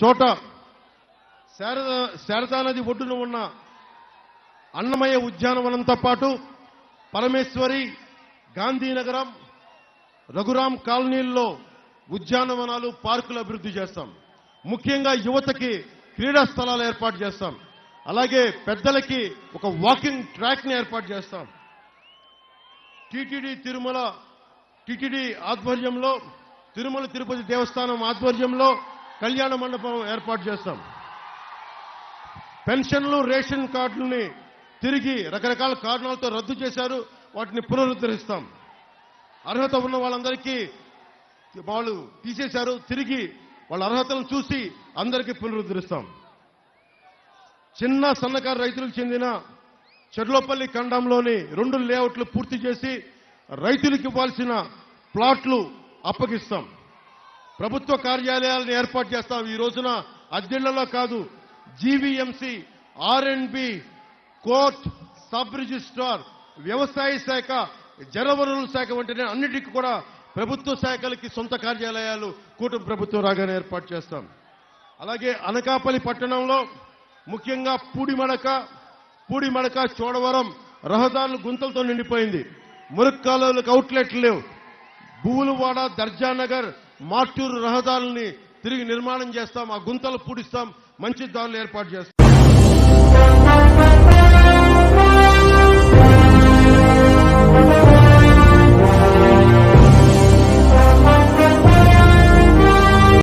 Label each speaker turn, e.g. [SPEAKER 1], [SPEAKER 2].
[SPEAKER 1] చోట. శారద శారదా నది ఒడ్డున ఉన్న అన్నమయ్య ఉద్యానవనంతో పాటు పరమేశ్వరి గాంధీనగరం రఘురాం కాలనీల్లో ఉద్యానవనాలు పార్కులు అభివృద్ధి చేస్తాం. ముఖ్యంగా యువతకి క్రీడా స్థలాలు ఏర్పాటు చేస్తాం. అలాగే పెద్దలకి ఒక వాకింగ్ ట్రాక్ని ఏర్పాటు చేస్తాం. టిటిడి తిరుమల టీటీడీ ఆధ్వర్యంలో తిరుమల తిరుపతి దేవస్థానం ఆధ్వర్యంలో కళ్యాణ మండపం ఏర్పాటు చేస్తాం. పెన్షన్లు రేషన్ కార్డుల్ని తిరిగి రకరకాల కారణాలతో రద్దు చేశారు. వాటిని పునరుద్ధరిస్తాం. అర్హత ఉన్న వాళ్ళందరికీ వాళ్ళు తీసేశారు. తిరిగి వాళ్ళ అర్హతలను చూసి అందరికీ పునరుద్ధరిస్తాం. చిన్న సన్నకారు రైతులకు చెందిన చెర్లోపల్లి ఖండంలోని రెండు లేఅవుట్లు పూర్తి చేసి రైతులకు ఇవ్వాల్సిన ప్లాట్లు అప్పగిస్తాం. ప్రభుత్వ కార్యాలయాలను ఏర్పాటు చేస్తాం. ఈ రోజున అద్దెళ్ళలో కాదు జీవీఎంసీ ఆర్ కోర్ట్ సబ్ రిజిస్ట్రార్ వ్యవసాయ శాఖ జలవనరుల శాఖ వంటి అన్నిటికీ కూడా ప్రభుత్వ శాఖలకి సొంత కార్యాలయాలు కూటమి ప్రభుత్వం రాగానే ఏర్పాటు చేస్తాం. అలాగే అనకాపల్లి పట్టణంలో ముఖ్యంగా పూడిమడక పూడిమడక చోడవరం రహదారులు గుంతలతో నిండిపోయింది. మురుక్కాలువలకు అవుట్లెట్లు లేవు. భూలువాడ దర్జానగర్ మార్టూరు రహదారుల్ని తిరిగి నిర్మాణం చేస్తాం ఆ గుంతలు పూడిస్తాం మంచి దారులు ఏర్పాటు చేస్తాం.